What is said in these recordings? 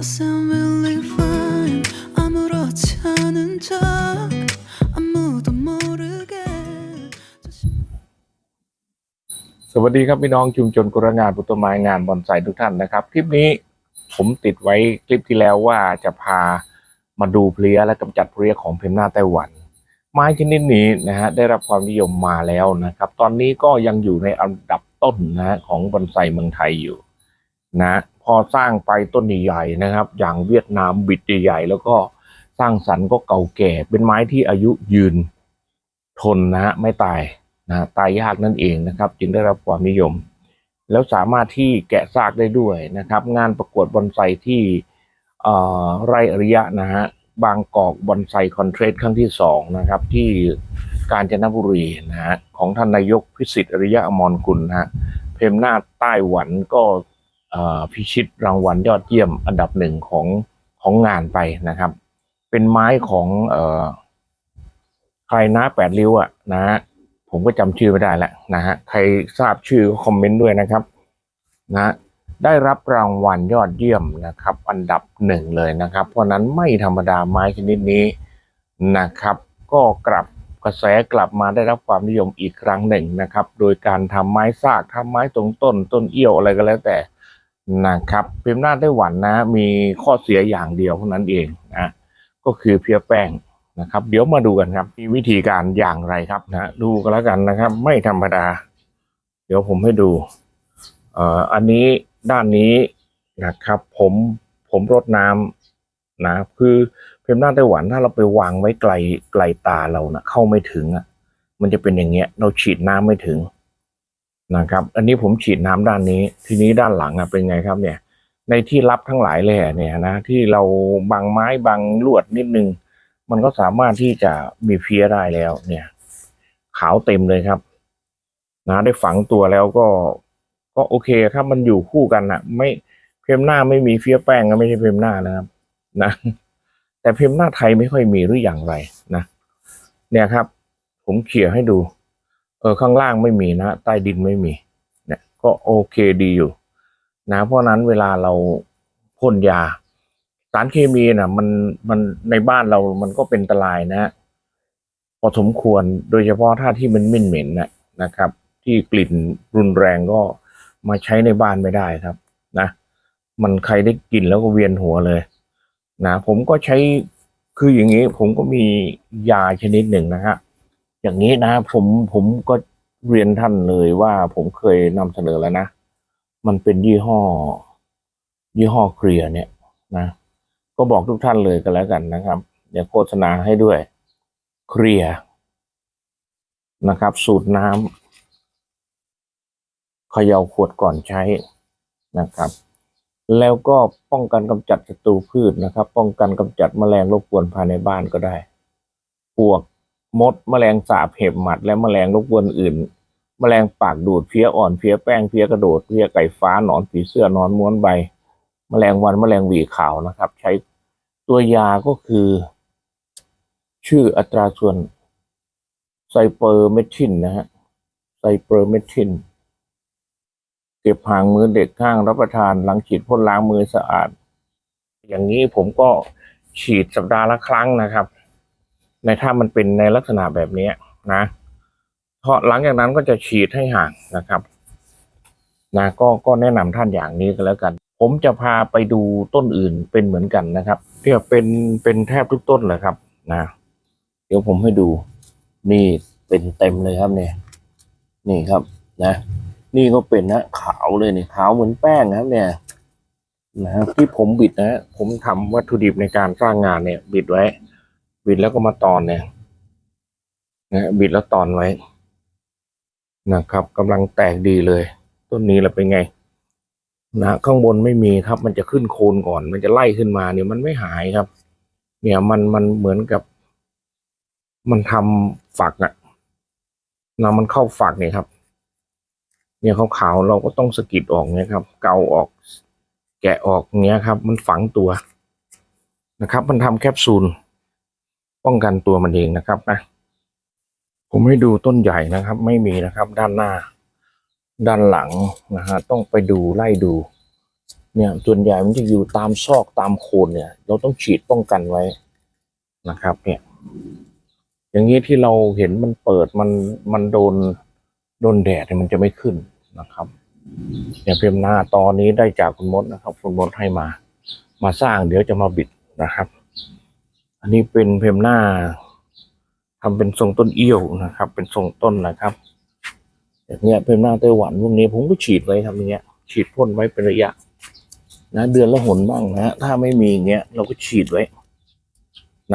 I sound really fine 아무렇지 않은 척 아무도 모르게 สวัสดีครับพี่น้องชุมชนกุรงานปุตตไม้งานบอนไซทุกท่านนะครับ คลิปนี้ผมติดไว้คลิปที่แล้วว่าจะพามาดูเพลียและกำจัดเพลียของเพมหน้าไต้หวัน ไม้ชนิดนี้นะฮะได้รับความนิยมมาแล้วนะครับ ตอนนี้ก็ยังอยู่ในอันดับต้นนะฮะของบอนไซเมืองไทยอยู่นะ พอสร้างไปต้นใหญ่ๆนะครับ อย่างเวียดนามบิดใหญ่แล้วก็สร้างสรรค์ก็เก่าแก่ เป็นไม้ที่อายุยืนทนนะฮะไม่ตายนะตายยากนั่นเองนะครับ จึงได้รับความนิยม แล้วสามารถที่แกะซากได้ด้วยนะครับ งานประกวดบอนไซที่อ่อไร่อริยะนะฮะบางกอกบอนไซคอนเทรสครั้งที่สองนะครับ ที่กาญจนบุรีนะฮะของท่านนายกพิสิทธิ์อริยะอมรกุลนะฮะเพมหน้าใต้หวันก็ พิชิตรางวัลยอดเยี่ยมอันดับหนึ่งของของงานไปนะครับ เป็นไม้ของเอ่อใครนะแปดริ้วอะนะฮะผมก็จำชื่อไม่ได้แล้วนะฮะใครทราบชื่อก็คอมเมนต์ด้วยนะครับนะได้รับรางวัลยอดเยี่ยมนะครับ อันดับหนึ่งเลยนะครับ เพราะนั้นไม่ธรรมดาไม้ชนิดนี้นะครับ ก็กลับกระแสกลับมาได้รับความนิยมอีกครั้งหนึ่งนะครับ โดยการทำไม้ซากทำไม้ตรงต้น ต้นเอี้ยวอะไรก็แล้วแต่ นะครับพิมพ์หน้าไต้หวันนะ มีข้อเสียอย่างเดียวเท่านั้นเองนะก็คือเพียแป้งนะครับ เดี๋ยวมาดูกันครับ มีวิธีการอย่างไรครับนะดูกันแล้วกันนะครับ ไม่ธรรมดา เดี๋ยวผมให้ดูเอ่ออันนี้ด้านนี้นะครับ ผมผมรดน้ำนะคือเพมหน้าไต้หวันถ้าเราไปวางไว้ไกลไกลตาเรานะเข้าไม่ถึงอะ มันจะเป็นอย่างเงี้ย เราฉีดน้ำไม่ถึง นะครับ อันนี้ผมฉีดน้ำด้านนี้ ทีนี้ด้านหลังอะเป็นไงครับเนี่ย ในที่รับทั้งหลายเลยเนี่ยนะที่เราบังไม้บังลวดนิดนึง มันก็สามารถที่จะมีเพี้ยได้แล้ว เนี่ย ขาวเต็มเลยครับ นะได้ฝังตัวแล้วก็ ก็โอเคถ้ามันอยู่คู่กันนะไม่เพมหน้าไม่มีเฟี้ยแป้งก็ไม่ใช่เพมหน้านะครับนะแต่เพมหน้าไทยไม่ค่อยมีหรืออย่างไรนะ เนี่ยครับ ผมเขี่ยให้ดู ออข้างล่างไม่มีนะใต้ดินไม่มีเนี่ยก็โอเคดีอยู่ นะ เพราะนั้นเวลาเราพ่นยา สารเคมีน่ะมันมันในบ้านเรามันก็เป็นอันตรายนะพอสมควรโดยเฉพาะถ้าที่มันมินเหม็นนะนะครับ ที่กลิ่นรุนแรงก็มาใช้ในบ้านไม่ได้ครับ นะ มันใครได้กลิ่นแล้วก็เวียนหัวเลย นะ ผมก็ใช้คืออย่างนี้ผมก็มียาชนิดหนึ่งนะฮะ อย่างนี้นะผมผมก็เรียนท่านเลยว่าผมเคยนำเสนอแล้วนะ มันเป็นยี่ห้อ ยี่ห้อเคลียร์เนี่ยนะ ก็บอกทุกท่านเลยกันแล้วกันนะครับเดี๋ยวโฆษณาให้ด้วยเคลียร์นะครับ สูตรน้ำเขย่าขวดก่อนใช้นะครับ แล้วก็ป้องกันกำจัดศัตรูพืชนะครับ ป้องกันกำจัดแมลงรบกวนภายในบ้านก็ได้ พวก มดแมลงสาบเห็บหมัด และแมลงรบกวนอื่นแมลงปากดูดเพี้ยอ่อนเพี้ยแป้งเพี้ยกระโดดเพี้ยไก่ฟ้าหนอนผีเสื้อนอนม้วนใบแมลงวันแมลงหวีขาวนะครับ ใช้ตัวยาก็คือ ชื่ออัตราส่วนไซเปอร์เมทินนะฮะไซเปอร์เมทินเก็บห่างมือเด็กข้างรับประทานหลังฉีดพ่นล้างมือสะอาด อย่างนี้ผมก็ฉีดสัปดาห์ละครั้งนะครับ ในถ้ามันเป็นในลักษณะแบบนี้นะเพราะหลังจากนั้นก็จะฉีดให้ห่างนะครับนะก็ก็แนะนำท่านอย่างนี้ก็แล้วกัน ผมจะพาไปดูต้นอื่นเป็นเหมือนกันนะครับเนี่ยเป็นเป็นแทบทุกต้นเลยครับ นะ เดี๋ยวผมให้ดู นี่เป็นเต็มเลยครับเนี่ย นี่ครับ นะ นี่ก็เป็นนะขาวเลยนี่ขาวเหมือนแป้งนะครับ เนี่ยนะครับที่ผมบิดนะ ผมทำวัตถุดิบในการสร้างงานเนี่ย บิดไว้ บิดแล้วก็มาตอนเนี่ยนะบิดแล้วตอนไว้นะครับกำลังแตกดีเลย ต้นนี้แหละเป็นไงนะข้างบนไม่มีครับ มันจะขึ้นโคนก่อน มันจะไล่ขึ้นมาเนี่ยมันไม่หายครับ เนี่ยมันมันเหมือนกับ มันทำฝักอะนะมันเข้าฝักเนี่ยครับ เนี่ยขาวๆเราก็ต้องสกิดออกเนี่ยครับ เกาออก แกะออกเงี้ยครับ มันฝังตัวนะครับ มันทำแคปซูล ป้องกันตัวมันเองนะครับนะผมให้ดูต้นใหญ่นะครับ ไม่มีนะครับ ด้านหน้า ด้านหลังนะฮะต้องไปดูไล่ดู เนี่ยส่วนใหญ่มันจะอยู่ตามซอกตามโคนเนี่ย เราต้องฉีดป้องกันไว้นะครับ เนี่ย อย่างนี้ที่เราเห็นมันเปิดมันมันโดนโดนแดดเนี่ยมันจะไม่ขึ้นนะครับเนี่ยเพียมหน้าตอนนี้ได้จากคุณมดนะครับ คุณมดให้มา มาสร้างเดี๋ยวจะมาบิดนะครับ อันนี้เป็นเพมหน้าทำเป็นทรงต้นเอี้ยวนะครับ เป็นทรงต้นนะครับอย่างเงี้ยเพมหน้าไต้หวันพวกนี้ผมก็ฉีดไว้ทำอย่างเงี้ย ฉีดพ่นไว้เป็นระยะ นะ เดือนละหนบ้างนะถ้าไม่มีอย่างเงี้ยเราก็ฉีดไว้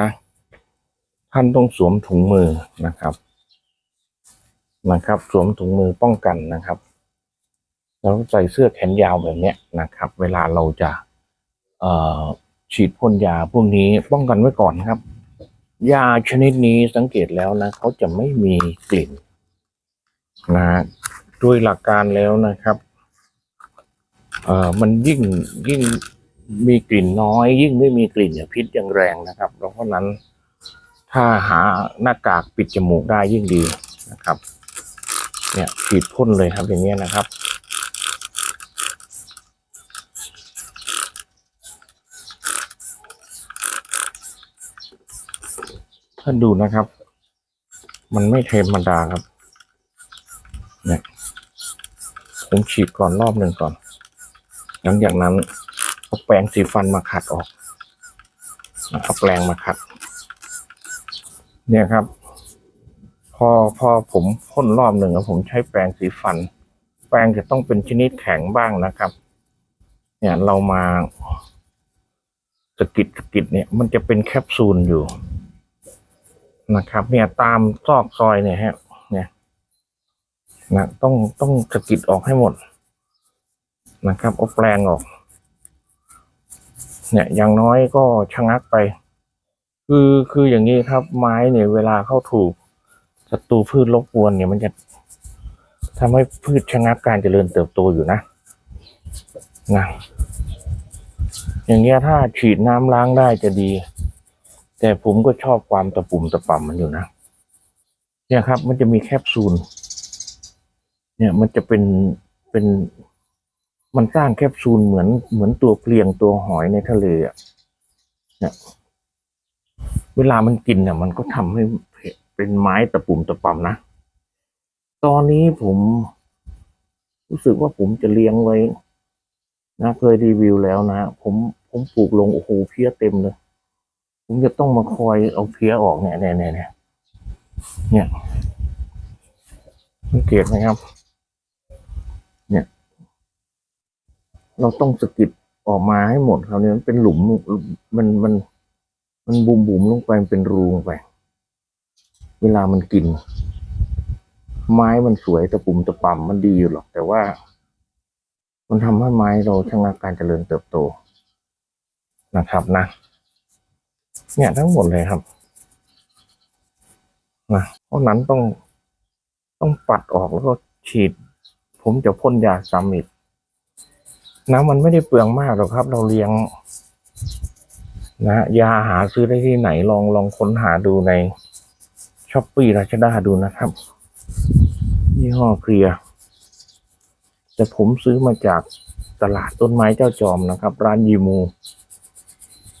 นะ ท่านต้องสวมถุงมือนะครับ นะครับ สวมถุงมือป้องกันนะครับแล้วใส่เสื้อแขนยาวแบบเนี้ยนะครับ เวลาเราจะ เอ่อ ฉีดพ่นยาพวกนี้ป้องกันไว้ก่อนครับ ยาชนิดนี้สังเกตแล้วนะเขาจะไม่มีกลิ่นนะโดยหลักการแล้วนะครับ เอ่อมันยิ่งยิ่งมีกลิ่นน้อย ยิ่งไม่มีกลิ่นเนี่ยพิษยังแรงนะครับ เพราะฉะนั้น ถ้าหาหน้ากากปิดจมูกได้ยิ่งดีนะครับ เนี่ยฉีดพ่นเลยครับอย่างเงี้ยนะครับ ท่านดูนะครับ มันไม่เทมธรรมดาครับเนี่ยผมฉีดก่อนรอบหนึ่งก่อน หลังจากนั้นเอาแปรงสีฟันมาขัดออกเอาแปรงมาขัด เนี่ยครับ พอพอผมพ่นรอบหนึ่งแล้วผมใช้แปรงสีฟัน แปรงจะต้องเป็นชนิดแข็งบ้างนะครับ เนี่ยเรามาสกิดสกิดเนี่ย มันจะเป็นแคปซูลอยู่ นะครับ เนี่ยตามซอกซอยเนี่ยฮะเนี่ยนะต้องต้องสะกิดออกให้หมดนะครับเอาแปลงออก เนี่ยอย่างน้อยก็ชะงักไป คือคืออย่างนี้ครับ ไม้เนี่ยเวลาเข้าถูกศัตรูพืชรบกวนเนี่ยมันจะทำให้พืชชะงักการเจริญเติบโตอยู่นะนะอย่างเงี้ยถ้าฉีดน้ำล้างได้จะดี แต่ผมก็ชอบความตะปุ่มตะป่ำมันอยู่นะ เนี่ยครับ มันจะมีแคปซูล เนี่ยมันจะเป็นเป็นมันสร้างแคปซูลเหมือนเหมือนตัวเพลียงตัวหอยในทะเลอะเนี่ยเวลามันกินเนี่ยมันก็ทำให้เป็นไม้ตะปุ่มตะป่ำนะ ตอนนี้ผมรู้สึกว่าผมจะเลี้ยงไว้นะเคยรีวิวแล้วนะ ผมผมปลูกลงโอ้โหเพี้ยเต็มเลย ผมจะต้องมาคอยเอาเพี้ยออกเนี่ยเนี่ยเนี่ยเนี่ยเนี่ยสังเกตไหมครับ เนี่ย เราต้องสกิดออกมาให้หมดคราวนี้มันเป็นหลุมมันมันมันบุมบุมลงไปมันเป็นรูลงไป เวลามันกิน ไม้มันสวยตะปุ่มตะป่ำมันดีอยู่หรอก แต่ว่า มันทำให้ไม้เราชะงักการเจริญเติบโตนะครับนะ เนี่ยทั้งหมดเลยครับนะเพราะนั้นต้องต้องปัดออกแล้วก็ฉีด ผมจะพ่นยาซ้ำอีกน้ำมันไม่ได้เปลืองมากหรอกครับ เราเลี้ยง นะยาหาซื้อได้ที่ไหนลองลองค้นหาดูในช้อปปี้ราชดาดูนะครับยี่ห้อเคลียแต่ผมซื้อมาจากตลาดต้นไม้เจ้าจอมนะครับ ร้านยีมู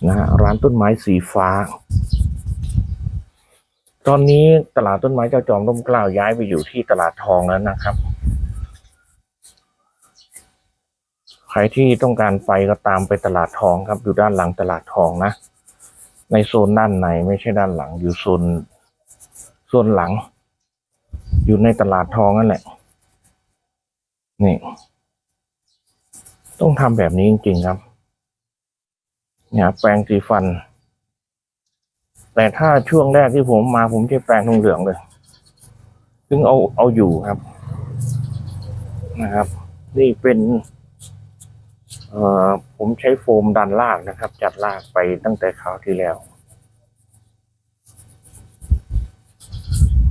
นะฮะร้านต้นไม้สีฟ้า ตอนนี้ตลาดต้นไม้เจ้าจอมร่มเกล้าย้ายไปอยู่ที่ตลาดทองแล้วนะครับ ใครที่ต้องการไปก็ตามไปตลาดทองครับ อยู่ด้านหลังตลาดทองนะ ในโซนด้านในไม่ใช่ด้านหลัง อยู่โซนโซนหลัง อยู่ในตลาดทองนั่นแหละ นี่ ต้องทำแบบนี้จริง ๆ ครับ เนี่ยแปรงสีฟัน แต่ถ้าช่วงแรกที่ผมมาผมใช้แปรงทองเหลืองเลย ซึ่งเอาเอาอยู่ครับ นะครับ นี่เป็น เอ่อผมใช้โฟมดันลากนะครับ จัดลากไปตั้งแต่คราวที่แล้ว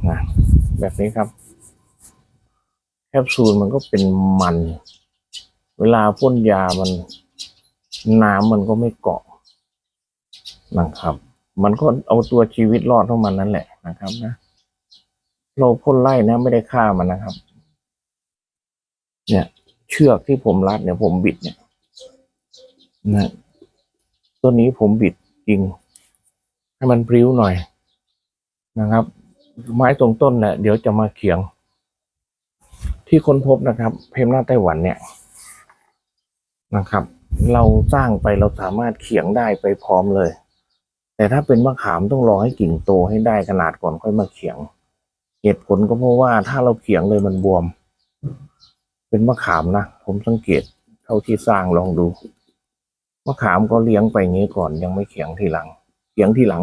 นะแบบนี้ครับ แคปซูลมันก็เป็นมัน เวลาพ่นยามันน้ำมันก็ไม่เกาะ นะครับ มันก็เอาตัวชีวิตรอดของมันนั่นแหละนะครับนะเราพ่นไล่นะไม่ได้ฆ่ามันนะครับ เนี่ย เชือกที่ผมรัดเนี่ย ผมบิดเนี่ยนะตัวนี้ผมบิดจริง ให้มันพริ้วหน่อยนะครับ ไม้ตรงต้นเนี่ยเดี๋ยวจะมาเขียง ที่ค้นพบนะครับ เพมหน้าไต้หวันเนี่ยนะครับ เราสร้างไปเราสามารถเขียงได้ไปพร้อมเลย แต่ถ้าเป็นมะขามต้องรอให้กิ่งโตให้ได้ขนาดก่อนค่อยมาเขียง เหตุผลก็เพราะว่าถ้าเราเขียงเลยมันบวม เป็นมะขามนะผมสังเกตเท่าที่สร้างลองดูมะขามก็เลี้ยงไปงี้ก่อนยังไม่เขียงทีหลัง เขียงทีหลัง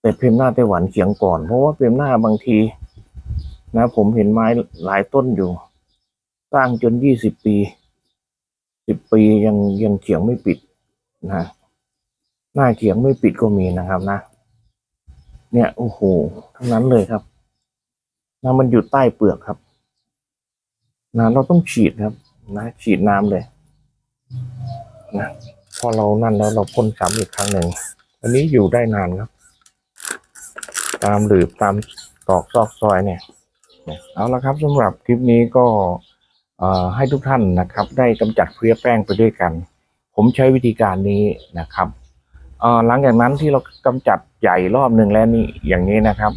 แต่เพมหน้าไต้หวันเขียงก่อน เพราะว่าเพมหน้าบางที นะ ผมเห็นไม้หลายต้นอยู่สร้างจนยี่สิบปีสิบปียังยังเขียงไม่ปิดนะ หน้าเขียงไม่ปิดก็มีนะครับนะ เนี่ยโอ้โหทั้งนั้นเลยครับนะมันอยู่ใต้เปลือกครับนะเราต้องฉีดครับ นะฉีดน้ำเลยนะพอเรานั่นแล้วเราพ่นซ้ำอีกครั้งหนึ่งอันนี้อยู่ได้นานครับ ตามหลืบตามตอกซอกซอยเนี่ยเอาละครับสำหรับคลิปนี้ก็เอ่อให้ทุกท่านนะครับ ได้กำจัดเพลี้ยแป้งไปด้วยกัน ผมใช้วิธีการนี้นะครับ หลังจากนั้นที่เรากำจัดใหญ่รอบหนึ่งแล้วนี่อย่างนี้นะครับ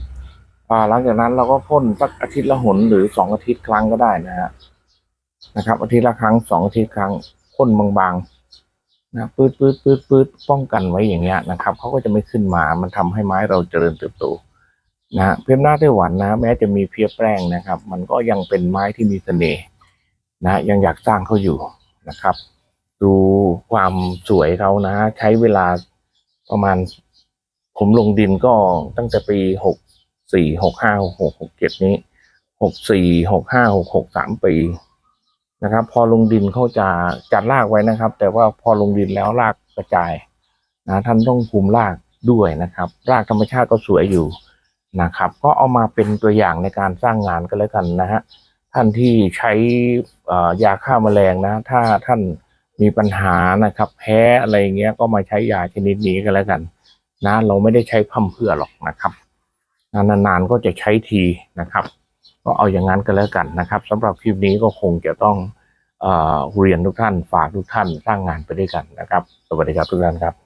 หลังจากนั้นเราก็พ่นสักอาทิตย์ละหนหรือสองอาทิตย์ครั้งก็ได้นะฮะนะครับ อาทิตย์ละครั้งสองอาทิตย์ครั้งพ่นบางๆนะปืดปืดปืดปืดป้องกันไว้อย่างเงี้ยนะครับเขาก็จะไม่ขึ้นมา มันทำให้ไม้เราเจริญเติบโตนะฮะเพมหน้าไต้หวันนะ แม้จะมีเพียแป้งนะครับ มันก็ยังเป็นไม้ที่มีเสน่ห์นะยังอยากสร้างเขาอยู่นะครับ ดูความสวยเขานะ ใช้เวลา ประมาณ ผมลงดินก็ตั้งแต่ปีหกสี่หกห้าหกหกหกเจ็ดนี้หกสี่หกห้าหกหกสามปีนะครับ พอลงดินเขาจะจัดรากไว้นะครับ แต่ว่าพอลงดินแล้วรากกระจายนะท่านต้องคุมรากด้วยนะครับ รากธรรมชาติก็สวยอยู่นะครับ ก็เอามาเป็นตัวอย่างในการสร้างงานก็แล้วกันนะฮะท่านที่ใช้ยาฆ่าแมลงนะ ถ้าท่าน มีปัญหานะครับ แพ้อะไรเงี้ยก็มาใช้ยาชนิดนี้ก็แล้วกัน นะเราไม่ได้ใช้พั่มเพื่อหรอกนะครับนานๆก็จะใช้ทีนะครับ ก็เอาอย่างนั้นก็แล้วกันนะครับสำหรับคลิปนี้ก็คงจะต้องเอเรียนทุกท่านฝากทุกท่านสร้างงานไปด้วยกันนะครับ สวัสดีครับทุกท่านครับ